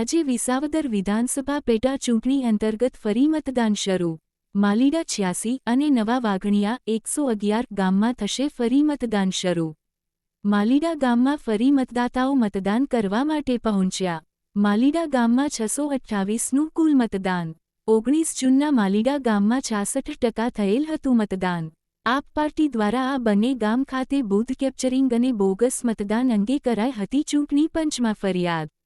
આજે વિસાવદર વિધાનસભા પેટા ચૂંટણી અંતર્ગત ફરી મતદાન શરૂ. માલીડા છ્યાસી અને નવા વાઘણિયા એકસો અગિયાર ગામમાં થશે ફરી મતદાન શરૂ. માલીડા ગામમાં ફરી મતદાતાઓ મતદાન કરવા માટે પહોંચ્યા. માલીડા ગામમાં છસો અઠ્ઠાવીસનું કુલ મતદાન. ઓગણીસ જૂનના માલીડા ગામમાં છાસઠ ટકા થયેલ હતું મતદાન. આપ પાર્ટી દ્વારા આ બંને ગામ ખાતે બૂથ કેપ્ચરિંગ અને બોગસ મતદાન અંગે કરાઈ હતી ચૂંટણી પંચમાં ફરિયાદ.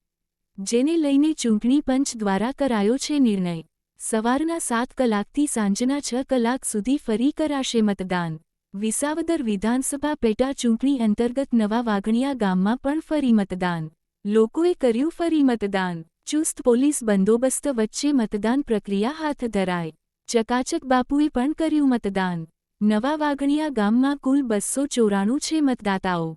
જેને લઈને ચૂંટણી પંચ દ્વારા કરાયો છે નિર્ણય. સવારના સાત કલાકથી સાંજના છ કલાક સુધી ફરી કરાશે મતદાન. વિસાવદર વિધાનસભા પેટા ચૂંટણી અંતર્ગત નવા વાઘણિયા ગામમાં પણ ફરી મતદાન. લોકોએ કર્યું ફરી મતદાન. ચુસ્ત પોલીસ બંદોબસ્ત વચ્ચે મતદાન પ્રક્રિયા હાથ ધરાય ચકાચક બાપુએ પણ કર્યું મતદાન. નવા વાઘણિયા ગામમાં કુલ બસો ચોરાણું છે મતદાતાઓ.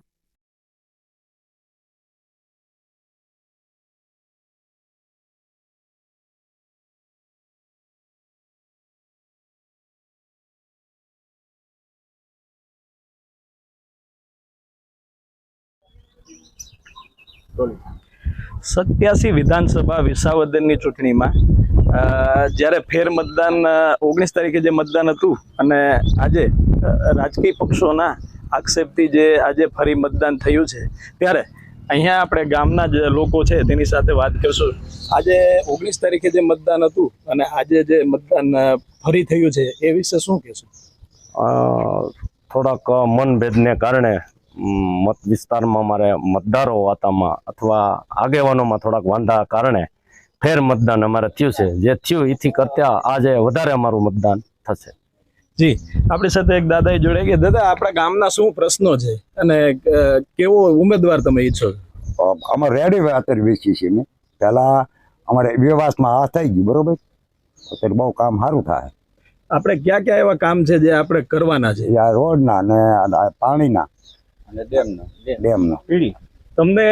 સત્યાસી વિધાનસભા વિસાવદનની ચૂંટણીમાં જ્યારે ફેર મતદાન ઓગણીસ તારીખે જે મતદાન હતું અને આજે રાજકીય પક્ષોના આક્ષેપથી જે આજે ફરી મતદાન થયું છે ત્યારે અહીંયા આપણે ગામના જે લોકો છે તેની સાથે વાત કરશું. આજે ઓગણીસ તારીખે જે મતદાન હતું અને આજે જે મતદાન ફરી થયું છે એ વિશે શું કહેશું? થોડાક મનભેદને કારણે મત વિસ્તારમાં મારે મતદારો વાતામાં અથવા આગેવાનોમાં થોડાક વાંધા કારણે ફેર મતદાન અમારે થયું છે. જે થયું એથી કરતા આજે વધારે અમારું મતદાન થશે. જી આપણી સાથે એક દાદા જોડે કે દાદા આપણા ગામના શું પ્રશ્નો છે? અને કેવો ઉમેદવાર તમે ઈચ્છો અમારે રેડી અત્યારે વેચી છે મેં પહેલાં અમારે વ્યવહારમાં આ થઈ ગયું બરોબર? અત્યારે બહુ કામ સારું થાય. આપણે ક્યાં ક્યાં એવા કામ છે જે આપણે કરવાના છે? આ રોડના ને આ પાણીના. અને ડેમનો. ડેમનો. તમને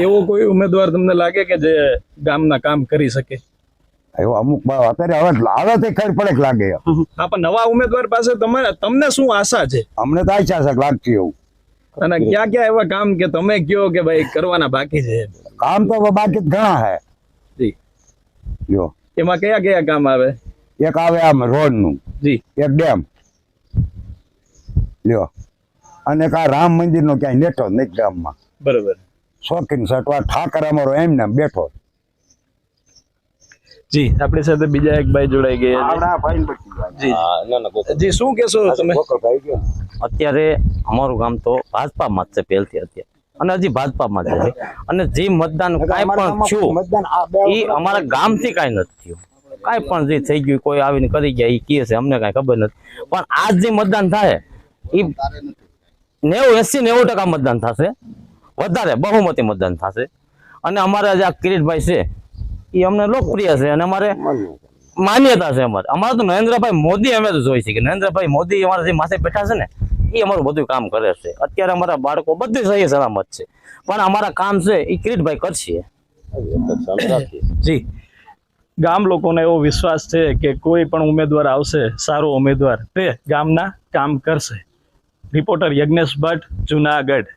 એવો કોઈ ઉમેદવાર તમને લાગે કે જે ગામના કામ કરી શકે? એવો અમુક અત્યારે હવે આવે તે ખબર પડે લાગે. હા પણ નવા ઉમેદવાર પાસે તમારે તમને શું આશા છે? અમને તો આશા છે લાગતી એવું. અને ક્યાં ક્યાં એવા કામ કે તમે કયો કે ભાઈ કરવાના બાકી છે? કામ તો બાકી ઘણા હે જી. જો. એમાં કયા કયા કામ આવે? એક આવે આમ રોડનું. જી. એક ડેમ. લ્યો. અને કા રામ મંદિરનો ક્યાંય નેટો નહીં ગામમાં. બરોબર. શોખીન સટવા ઠાકર અમારો એમને એમ બેઠો જી આપણી સાથે બીજા એક ભાઈ જોડાઈ ગયા. જી. જી શું કેશો તમે? અત્યારે અમારું ગામ તો ભાજપામાં જ છે પહેલથી અત્યારે. અને હજી ભાજપામાં જ છે અને જે મતદાન કાંઈ પણ થયું મતદાન એ અમારા ગામથી કાંઈ નથી થયું. કાંઈ પણ જે થઈ ગયું કોઈ આવીને કરી ગયા એ કહે છે અમને કાંઈ ખબર નથી. પણ આજ જે મતદાન થાય એ નેવું એસી નેવું ટકા મતદાન થશે. વધારે, બહુમતી મતદાન થશે. અને અમારા જે આ કિરીટભાઈ છે એ અમને લોકપ્રિય છે અને અમારે માન્યતા છે અમારે. અમારે તો નરેન્દ્રભાઈ મોદી અમે તો જોઈ છે કે નરેન્દ્રભાઈ મોદી અમારા જે માથે બેઠા છે ને એ અમારું બધું કામ કરે છે. અત્યારે અમારા બાળકો બધું સહી સલામત છે. પણ અમારા કામ છે એ કિરીટભાઈ કરશે. જી. ગામ લોકોને એવો વિશ્વાસ છે કે કોઈ પણ ઉમેદવાર આવશે, સારો ઉમેદવાર તે ગામના કામ કરશે. રિપોર્ટર યજ્ઞેશ ભટ્ટ જુનાગઢ.